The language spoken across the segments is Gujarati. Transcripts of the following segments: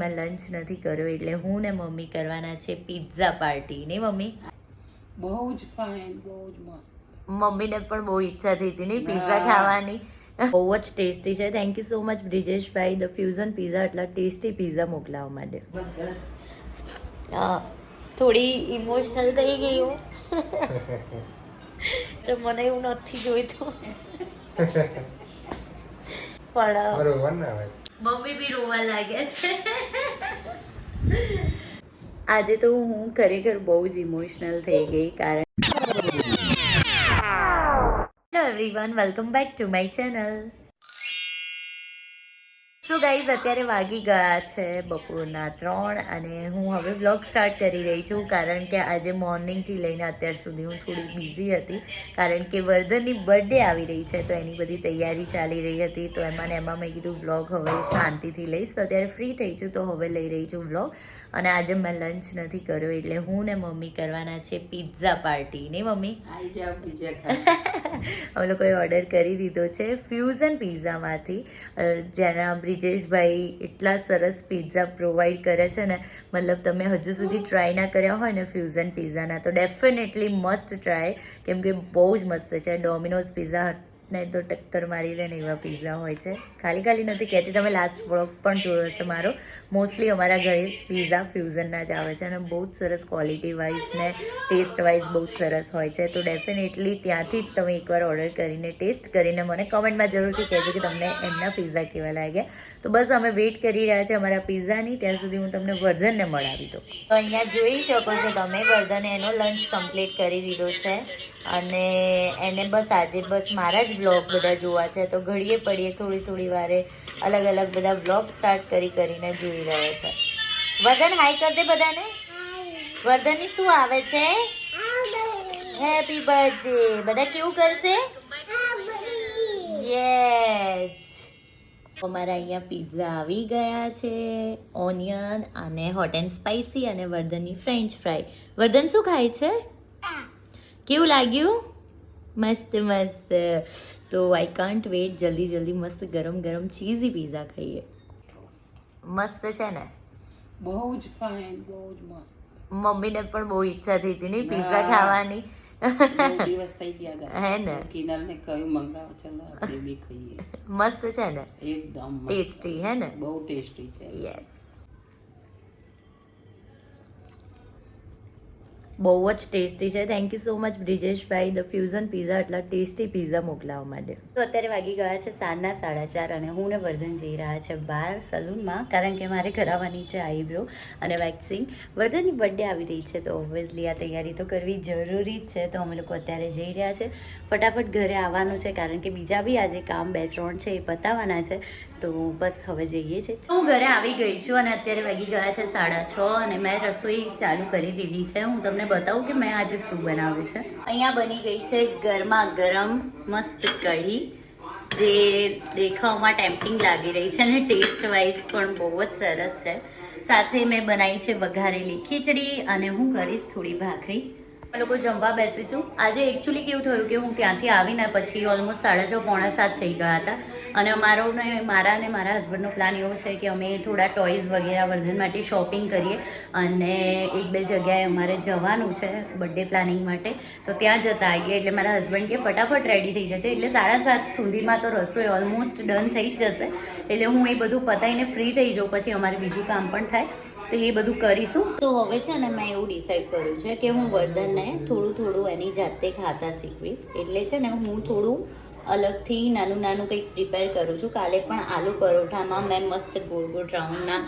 મેં લંચ નથી કર્યો એટલે હું ને મમ્મી કરવાના છે પિઝા પાર્ટી ને મમ્મી? બહુ જ ફાઇન બહુ જ મસ્ત. મમ્મીને પણ બહુ ઈચ્છા થઈ હતી નહીં પિઝા ખાવાની. બહુ જ ટેસ્ટી છે. થેન્ક યુ સો મચ બ્રિજેશભાઈ ધ ફ્યુઝન પિઝા એટલા ટેસ્ટી પિઝા મોકલાવવા માટે. થોડી ઇમોશનલ થઈ ગઈ હું. તો મને એવું નથી જોઈતું. પણ ને મમ્મી બી રોવા લાગ્યા છે. આજે તો હું ખરેખર બહુ જ ઇમોશનલ થઈ ગઈ કારણ hello everyone welcome back to my channel so guys અત્યારે વાગી ગયા છે બપોરના ત્રણ અને હું હવે બ્લોગ સ્ટાર્ટ કરી રહી છું કારણ કે આજે મોર્નિંગથી લઈને અત્યાર સુધી હું થોડી બિઝી હતી. કારણ કે વર્ધનની બર્થડે આવી રહી છે તો એની બધી તૈયારી ચાલી રહી હતી. તો એમાં ને એમાં મેં કીધું બ્લોગ હવે શાંતિથી લઈશ. તો અત્યારે ફ્રી થઈ છું તો હવે લઈ રહી છું બ્લોગ અને આજે મેં લંચ નથી કર્યો એટલે હું ને મમ્મી કરવાના છે પિઝા પાર્ટી નહીં મમ્મી? અમે લોકોએ ઓર્ડર કરી દીધો છે ફ્યુઝન પિઝામાંથી જેના જેના બ્રિજેશભાઈ એટલા સરસ પિઝા પ્રોવાઈડ કરે છે ને, મતલબ તમે હજુ સુધી ટ્રાય ના કર્યા હોય ને ફ્યુઝન પિઝાના તો ડેફિનેટલી મસ્ટ ટ્રાય કેમ કે બહુ જ મસ્ત છે. ડોમિનોઝ પિઝા ને તો ટક્કર મારી લે ને એવા પીઝા હોય છે. ખાલી ખાલી નથી કહેતી, તમે લાસ્ટ વ્લોગ પણ જોયો હશે મારો. મોસ્ટલી અમારા ઘરે પીઝા ફ્યુઝનના જ આવે છે અને બહુ જ સરસ ક્વોલિટી વાઇઝ ને ટેસ્ટ વાઇઝ બહુ જ સરસ હોય છે. તો ડેફિનેટલી ત્યાંથી જ તમે એકવાર ઓર્ડર કરીને ટેસ્ટ કરીને મને કમેન્ટમાં જરૂરથી કહેજો કે તમને એમના પીઝા કેવા લાગ્યા. તો બસ અમે વેઇટ કરી રહ્યા છે અમારા પીઝાની ત્યાં સુધી હું તમને વર્ધનને મળાવી દઉં. તો અહીંયા જોઈ શકો છો તમે, વર્ધને એનો લંચ કમ્પ્લીટ કરી દીધો છે. અને એને બસ આજે બસ મારા જ બ્લોગ બધા જોવા છે તો ઘડીએ પડીએ થોડી થોડી વારે અલગ અલગ બધા બ્લોગ સ્ટાર્ટ કરી કરીને જોઈ રહ્યો છે. વર્ધન હાઈ કર દે બધાને. વર્ધનની શું આવે છે? હેપી બર્થડે બધા કેવું કરશે? યસ અમારા અહીંયા પિઝા આવી ગયા છે ઓનિયન અને હોટ એન્ડ સ્પાઇસી અને વર્ધનની ફ્રેન્ચ ફ્રાય વર્ધન શું ખાય છે? કેવું લાગ્યું? મસ્ત મસ્ત તો આઈ કાન્ટ વેટ જલ્દી જલ્દી મસ્ત ગરમ ગરમ ચીઝી પીઝા ખાઈએ મસ્ત છે ને બહુ જ ફાઇન બહુ જ મસ્ત. મમ્મીને પણ બહુ ઈચ્છા થઈ હતી નહીં પીઝા ખાવાની. દિવસ થઈ ગયા હે ને? કિનલને કહ્યું મંગાવો ચલો આપણે બી ખાઈએ. મસ્ત છે ને? એકદમ ટેસ્ટી હે ને? બહુ ટેસ્ટી છે. યસ બહુ જ ટેસ્ટી છે. થેન્ક યુ સો મચ બ્રિજેશભાઈ. ધ ફ્યુઝન પીઝા એટલા ટેસ્ટી પીઝા મોકલાવવા માટે. તો અત્યારે વાગી ગયા છે સાંજના સાડા ચાર અને હું ને વર્ધન જઈ રહ્યા છે બહાર સલૂનમાં, કારણ કે મારે કરાવવાની છે આઈબ્રો અને વેક્સિંગ વર્ધનની બર્થડે આવી રહી છે, તો ઓબ્વિયસલી આ તૈયારી તો કરવી જરૂરી જ છે. તો અમે લોકો અત્યારે જઈ રહ્યા છે. ફટાફટ ઘરે આવવાનું છે, કારણ કે બીજા બી આજે કામ બે ત્રણ છે, એ પતાવવાના છે. તો બસ હવે જઈએ છે. હું ઘરે આવી ગઈ છું અને અત્યારે વાગી ગયા છે સાડા છ અને મેં રસોઈ ચાલુ કરી દીધી છે. હું તમને બતાવું કે મેં આજે શું બનાવ્યું છે. અહીંયા બની ગઈ છે ગરમા ગરમ મસ્ત કઢી, જે દેખાવમાં ટેમ્પિંગ લાગી રહી છે અને ટેસ્ટ વાઇઝ પણ બહુ જ સરસ છે. સાથે મેં બનાવી છે વઘારેલી ખીચડી અને હું કરીશ થોડી ભાખરી. અમે લોકો જમવા બેસીશું આજે એકચ્યુઅલી કેવું થયું કે હું ત્યાંથી આવીને પછી ઓલમોસ્ટ સાડા છ, પોણા સાત થઈ ગયા હતા. અને અમારો ને, મારા અને મારા હસબન્ડનો પ્લાન એવો છે કે અમે થોડા ટોયઝ વગેરે વર્ધન માટે શોપિંગ કરીએ. અને એક બે જગ્યાએ અમારે જવાનું છે બર્થડે પ્લાનિંગ માટે. તો ત્યાં જતા આવીએ. એટલે મારા હસબન્ડ કે ફટાફટ રેડી થઈ જશે એટલે સાડા સાત સુધીમાં તો રસોઈ ઓલમોસ્ટ ડન થઈ જ જશે. એટલે હું એ બધું પતાવીને ફ્રી થઈ જાઉં. પછી અમારે બીજું કામ પણ થાય. તો એ બધું કરીશું. તો હવે છે ને મેં એવું ડિસાઈડ કર્યું છે કે હું વર્ધનને થોડું થોડું એની જાતે ખાતા શીખવીશ. એટલે છે ને હું થોડું અલગથી નાનું નાનું કંઈક પ્રિપેર કરું છું. કાલે પણ આલુ પરોઠામાં મેં મસ્ત ગોળ ગોળ રાઉન્ડના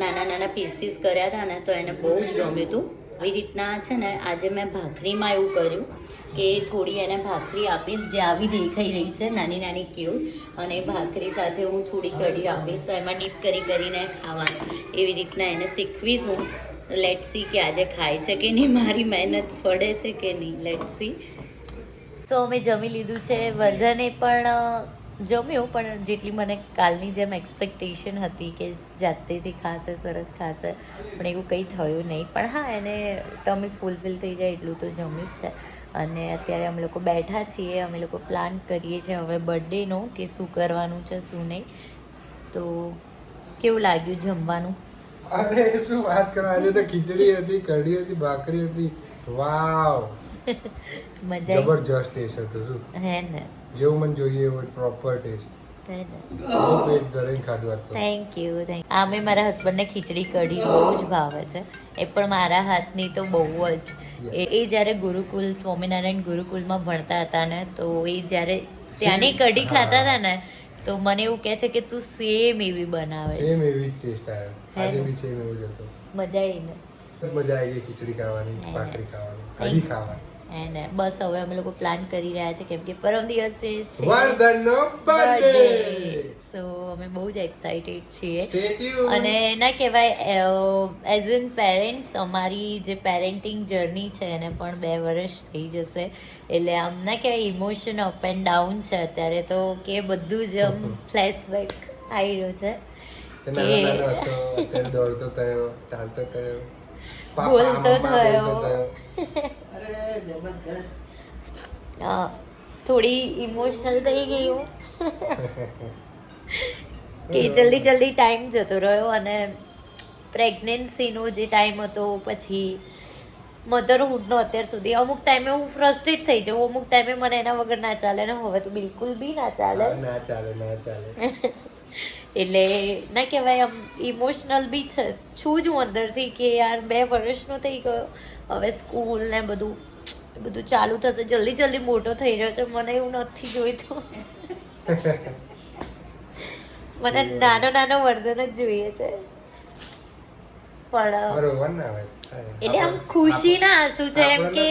નાના નાના પીસીસ કર્યા હતા ને તો એને બહુ જ ગમ્યું હતું. આવી રીતના છે ને આજે મેં ભાખરીમાં એવું કર્યું. કે થોડી એને ભાખરી આપીશ, જે આવી દેખાઈ રહી છે, નાની નાની ક્યુટ અને ભાખરી સાથે હું થોડી કઢી આપીશ. તો એમાં ડીપ કરી કરીને ખાવાનું, એવી રીતના એને શીખવીશ હું. લેટ સી કે આજે ખાય છે કે નહીં, મારી મહેનત પડે છે કે નહીં. લેટ સી સો અમે જમી લીધું છે. વર્ધને પણ જમ્યું, પણ જેટલી મને કાલની જેમ એક્સપેક્ટેશન હતી કે જાતેથી ખાશે, સરસ ખાશે, પણ એવું કંઈ થયું નહીં. પણ હા, એને ટમી ફૂલફિલ થઈ જાય એટલું તો જમ્યું જ છે. અને અત્યારે અમે લોકો બેઠા છીએ અમે લોકો પ્લાન કરીએ છીએ હવે બર્થડેનો કે શું કરવાનું છે શું નહીં. તો કેવું લાગ્યું જમવાનું? અરે શું વાત કરો આજે તો ખીચડી હતી કઢી હતી ભાખરી હતી. વાવ! મજા જબરજસ્ત ટેસ્ટ હતો શું? હે ને. જેવું મને જોઈએ એવું proper taste thank you thank આમે મારા હસબન્ડને ખીચડી કઢી બહુ જ ભાવે છે. એ પણ મારા હાથની તો બહુ જ. એ જ્યારે ગુરુકુલ સ્વામિનારાયણ ગુરુકુલમાં ભણતા હતા ને તો એ જ્યારે ત્યાંની કઢી ખાતા હતા ને તો મને એવું કહે છે કે તું સેમ એવી બનાવે સેમ એવી ટેસ્ટ આવે. આજે બી સેમ એવો જ હતો. મજા આવી ને. મજા આવી ગઈ ખીચડી ખાવાની ભાખરી ખાવાની કઢી ખાવાની. અને બસ હવે અમે લોકો પ્લાન કરી રહ્યા છે કેમ કે પરમ દિવસે છે. વર્ધનનો બર્થડે સો અમે બહુ જ એક્સાઇટેડ છીએ. અને ના કહેવાય એઝ ઇન પેરેન્ટ્સ અમારી જે પેરેન્ટિંગ જર્ની છે એને પણ બે વર્ષ થઈ જશે. એટલે આમ ના કહેવાય ઇમોશન અપ એન્ડ ડાઉન છે. અત્યારે તો કે બધું જ આમ ફ્લેશબેક આવી રહ્યું છે. કે દોડતો થયો ચાલતો થયો. બોલતો થયો. જબરજસ્ત. થોડી ઇમોશનલ થઈ ગઈ હું. કે જલ્દી જલ્દી ટાઈમ જતો રહ્યો અને પ્રેગ્નન્સીનો જે ટાઈમ હતો પછી મધરહુડનો અત્યાર સુધી. અમુક ટાઈમે હું ફ્રસ્ટ્રેટ થઈ જાઉં. અમુક ટાઈમે મને એના વગર ના ચાલે. ને હવે તો બિલકુલ બી ના ચાલે. ના ચાલે ના ચાલે. એટલે ના કહેવાય આમ ઇમોશનલ બી છું જ હું અંદરથી કે યાર બે વર્ષનો થઈ ગયો. હવે સ્કૂલ ને બધું બધું ચાલુ થશે. જલ્દી જલ્દી મોટો થઈ રહ્યો છે. મને એવું નથી જોઈતું. મને નાનો નાનો વર્ધન જ જોઈએ છે. પણ. એટલે આમ ખુશીના આંસુ છે એમ કે.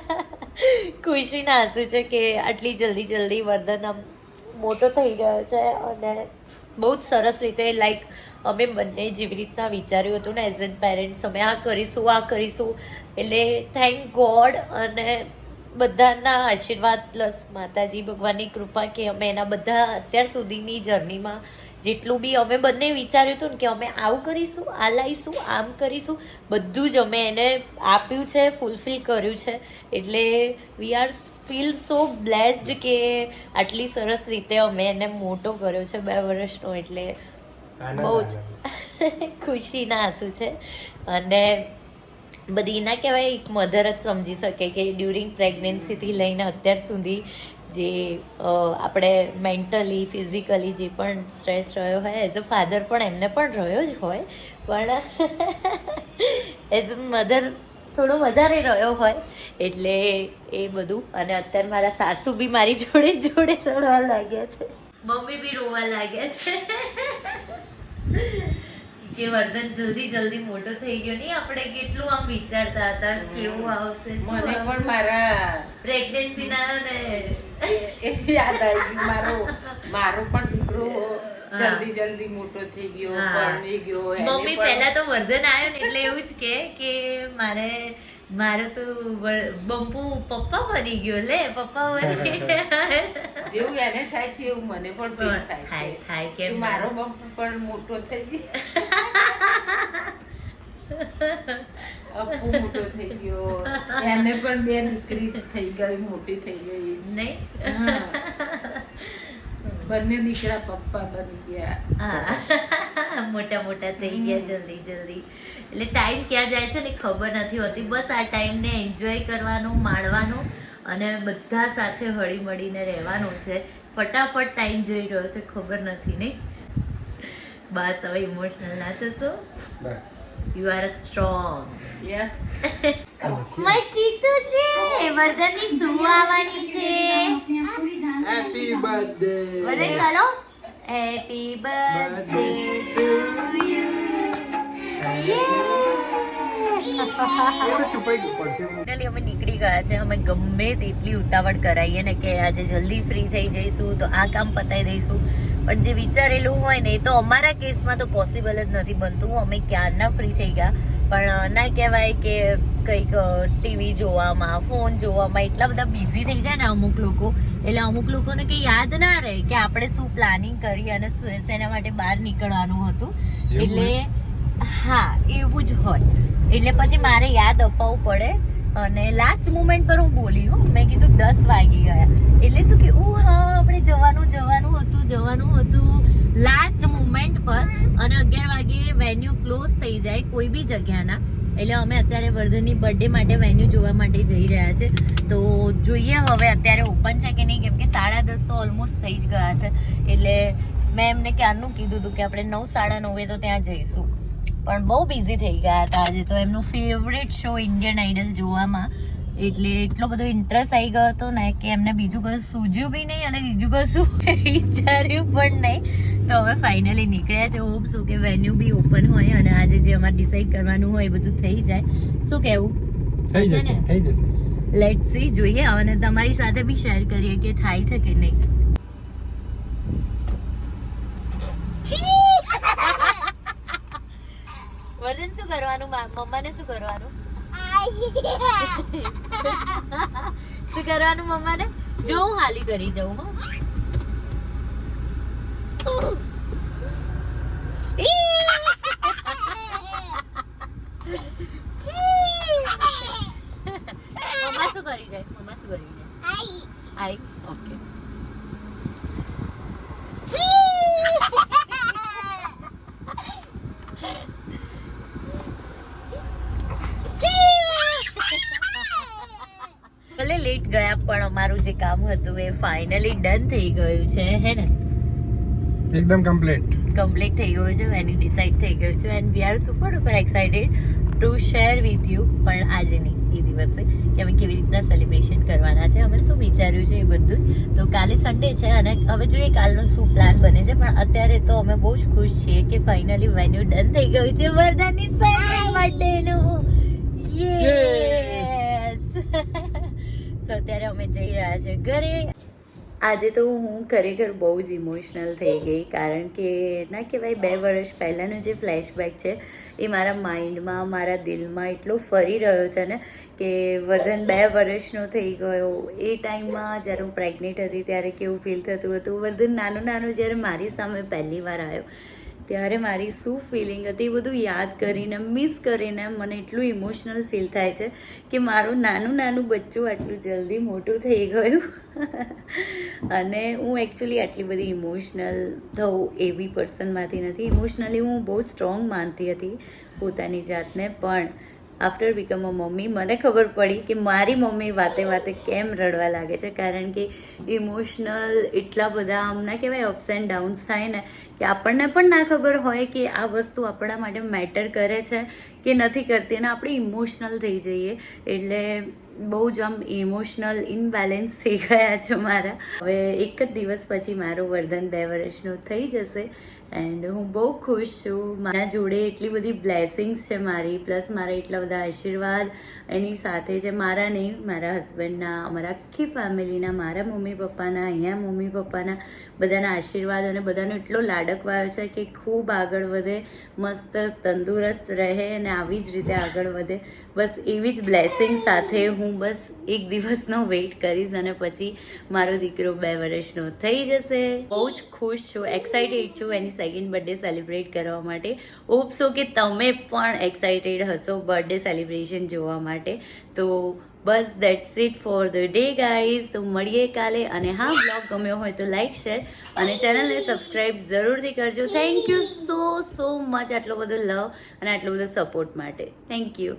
ખુશીના આંસુ છે કે આટલી જલ્દી જલ્દી વર્ધન આમ મોટો થઈ રહ્યો છે અને બહુ જ સરસ રીતે લાઈક અમે બંને જેવી રીતના વિચાર્યું હતું ને એઝ એન પેરેન્ટ્સ અમે આ કરીશું આ કરીશું. એટલે થેન્ક ગોડ અને બધાના આશીર્વાદ પ્લસ માતાજી ભગવાનની કૃપા કે અમે એના બધા અત્યાર સુધીની જર્નીમાં જેટલું બી અમે બંને વિચાર્યું હતું ને કે અમે આવું કરીશું આ લાવીશું આમ કરીશું બધું જ અમે એને આપ્યું છે ફૂલફિલ કર્યું છે. એટલે we are feel so blessed કે આટલી સરસ રીતે અમે એને મોટો કર્યો છે બે વર્ષનો એટલે બહુ જ ખુશીના આંસુ છે. અને બધી ના કહેવાય એક મધર જ સમજી શકે કે ડ્યુરિંગ પ્રેગ્નન્સીથી લઈને અત્યાર સુધી જે આપણે મેન્ટલી, ફિઝિકલી જે પણ સ્ટ્રેસ રહ્યો હોય, એઝ અ ફાધર પણ એમને પણ રહ્યો જ હોય, પણ એઝ અ મધર થોડો વધારે રહ્યો હોય, એટલે એ બધું. અને અત્યારે મારા સાસુ બી મારી જોડે જોડે રડવા લાગ્યા છે. મમ્મી બી રોવા લાગ્યા છે. કે વર્ધન જલ્દી જલ્દી મોટો થઈ ગયો. નહીં આપણે કેટલું આમ વિચારતા હતા કેવું આવશે મને પણ મારા પ્રેગ્નન્સી ના ને. યાદ આવી ગયું. મારો મારો પણ દીકરો જલ્દી જલ્દી મોટો થઈ ગયો પરણી ગયો મમ્મી પહેલા તો વર્ધન આવ્યો ને એટલે એવું જ કે કે મારે મારો તો બંપુ પપ્પા બની ગયો લે પપ્પા બની જેવું એને થાય છે એવું મને પણ થાય થાય કે મારો બંપુ પણ મોટો થઈ ગયો. મોટો થઈ ગયો. એને પણ બે દીકરી થઈ ગઈ મોટી થઈ ગઈ. નહીં. બંને દીકરા પપ્પા બની ગયા. મોટા મોટા થઈ ગયા જલ્દી જલ્દી. એટલે ટાઈમ ક્યાં જાય છે ને ખબર નથી હોતી. બસ આ ટાઈમને એન્જોય કરવાનું માણવાનું અને બધા સાથે હળી મળીને રહેવાનું છે. ફટાફટ ટાઈમ જોઈ રહ્યો છે ખબર નથી નહીં? બસ હવે ઇમોશનલ ના થશો. બસ. You are strong yes my Chitu છે વર્ધનની શું આવવાની છે Happy birthday. બધે ચાલો હેપી બર્થડે ટુ ગયું અમે નીકળી ગયા છે. અમે ગમે તેટલી ઉતાવળ કરાવીએ ને કે આજે જલ્દી ફ્રી થઈ જઈશું તો આ કામ પતાવી દઈશું. પણ જે વિચારેલું હોય ને એ તો અમારા કેસમાં તો પોસિબલ જ નથી બનતું. અમે ક્યારના ફ્રી થઈ ગયા. પણ ના કહેવાય કે કંઈક ટીવી જોવામાં ફોન જોવામાં એટલા બધા બિઝી થઈ જાય ને અમુક લોકો. એટલે અમુક લોકોને કંઈ યાદ ના રહે કે આપણે શું પ્લાનિંગ કરી અને શું- શેના માટે બહાર નીકળવાનું હતું. એટલે હા એવું જ હોય. એટલે પછી મારે યાદ અપાવવું પડે. અને લાસ્ટ મુમેન્ટ પર હું બોલી, હો, મેં કીધું દસ વાગી ગયા. એટલે શું કે ઓ હા, આપણે જવાનું જવાનું હતું જવાનું હતું. લાસ્ટ મુમેન્ટ પર અને અગિયાર વાગે વેન્યુ ક્લોઝ થઈ જાય કોઈ બી જગ્યાના. એટલે અમે અત્યારે વર્ધનની બર્થડે માટે વેન્યુ જોવા માટે જઈ રહ્યા છે. તો જોઈએ હવે અત્યારે ઓપન છે કે નહીં, કેમ કે સાડા દસ તો ઓલમોસ્ટ થઈ જ ગયા છે. એટલે મેં એમને ક્યારનું કીધું હતું કે આપણે નવ, સાડા નવે તો ત્યાં જઈશું. પણ બહુ બિઝી થઈ ગયા હતા આજે તો. એમનું ફેવરેટ શો ઇન્ડિયન આઇડલ જોવામાં. એટલે એટલો બધો ઇન્ટરેસ્ટ આવી ગયો હતો ને કે એમને બીજું કશું સૂઝ્યું બી નહીં અને બીજું કશું વિચાર્યું પણ નહીં. તો હવે ફાઇનલી નીકળ્યા છે. હોપ શું કે વેન્યુ બી ઓપન હોય અને આજે જે અમારે ડિસાઈડ કરવાનું હોય એ બધું થઈ જાય. શું કહેવું? થઈ જશે થઈ જશે. લેટ સી જોઈએ. અને તમારી સાથે બી શેર કરીએ કે થાય છે કે નહીં. વર્ધન શું કરવાનું? મમ્માને શું કરવાનું? શું કરવાનું મમ્માને? જો હું હાલી કરી જાઉં હો. મમ્મા શું કરી જાય? મમ્મા શું કરી જાય? આઈ. ભલે લેટ ગયા પણ અમારું જે કામ હતું એ ફાઇનલી ડન થઈ ગયું છે હે ને? એકદમ કમ્પ્લીટ કમ્પ્લીટ થઈ ગયું છે વેન્યુ ડિસાઈડ થઈ ગયું છે and we are super duper excited to share with you પણ આજે નહીં એ દિવસે કે અમે કેવી રીતના સેલિબ્રેશન કરવાના છે અમે શું વિચાર્યું છે એ બધું જ. તો કાલે સન્ડે છે અને હવે જોઈએ કાલનો શું પ્લાન બને છે પણ અત્યારે તો અમે બહુ જ ખુશ છીએ કે ફાઇનલી વેન્યુ ડન થઈ ગયું છે વરદાની સેકન્ડ માટેનું યસ સો અત્યારે અમે જઈ રહ્યા છે ઘરે. આજે તો હું ખરેખર બહુ જ ઇમોશનલ થઈ ગઈ, કારણ કે ના કહેવાય, બે વર્ષ પહેલાંનો જે ફ્લેશબેક છે, એ મારા માઇન્ડમાં મારા દિલમાં એટલો ફરી રહ્યો છે ને, કે વર્ધન બે વર્ષનો થઈ ગયો. એ ટાઈમમાં જ્યારે હું પ્રેગ્નેન્ટ હતી, ત્યારે કેવું ફીલ થતું હતું. વર્ધન નાનું નાનું જ્યારે મારી સામે પહેલી વાર આવ્યો ત્યારે મારી શું ફિલિંગ હતી એ બધું યાદ કરીને મિસ કરીને મને એટલું ઇમોશનલ ફીલ થાય છે કે મારું નાનું નાનું બચ્ચું આટલું જલ્દી મોટું થઈ ગયું. અને હું એકચ્યુઅલી આટલી બધી ઇમોશનલ થવું એવી પર્સનમાંથી નથી. ઇમોશનલી હું બહુ સ્ટ્રોંગ માનતી હતી પોતાની જાતને પણ. આફ્ટર બીકમ અ મમ્મી મને ખબર પડી કે મારી મમ્મી વાતે વાતે કેમ રડવા લાગે છે? કારણ કે ઇમોશનલ એટલા બધા આમ ના કહેવાય અપ્સ એન્ડ ડાઉન્સ થાય ને કે આપણને પણ ના ખબર હોય કે આ વસ્તુ આપણા માટે મેટર કરે છે કે નથી કરતી અને આપણે ઇમોશનલ થઈ જઈએ. એટલે બહુ જ આમ ઇમોશનલ ઇનબેલેન્સ થઈ ગયા છે મારા. હવે એક જ દિવસ પછી મારું વર્ધન બે વર્ષનું થઈ જશે. એન્ડ હું બહુ ખુશ છું. મારા જોડે એટલી બધી બ્લેસિંગ્સ છે મારી, પ્લસ મારા એટલા બધા આશીર્વાદ એની સાથે છે મારા નહીં મારા હસબન્ડના, અમારા આખી ફેમિલીના, મારા મમ્મી પપ્પાના, અહીંયા મમ્મી પપ્પાના બધાના આશીર્વાદ અને બધાનો એટલો લાડકવાયો છે કે ખૂબ આગળ વધે, મસ્ત, તંદુરસ્ત રહે અને આવી જ રીતે આગળ વધે. બસ એવી જ બ્લેસિંગ સાથે હું બસ એક દિવસનો વેઇટ કરીશ અને પછી મારો દીકરો બે વર્ષનો થઈ જશે. બહુ જ ખુશ છું એક્સાઇટેડ છું એની સેકન્ડ બર્થડે સેલિબ્રેટ કરવા માટે. હોપ સો કે તમે પણ એક્સાઇટેડ હશો બર્થડે સેલિબ્રેશન જોવા માટે. તો બસ that's it for the day guys તો મળીએ કાલે અને હા બ્લોગ ગમ્યો હોય તો લાઇક શેર અને ચેનલને સબસ્ક્રાઈબ જરૂરથી કરજો. Thank you so so much આટલો બધો લવ અને આટલો બધો સપોર્ટ માટે. Thank you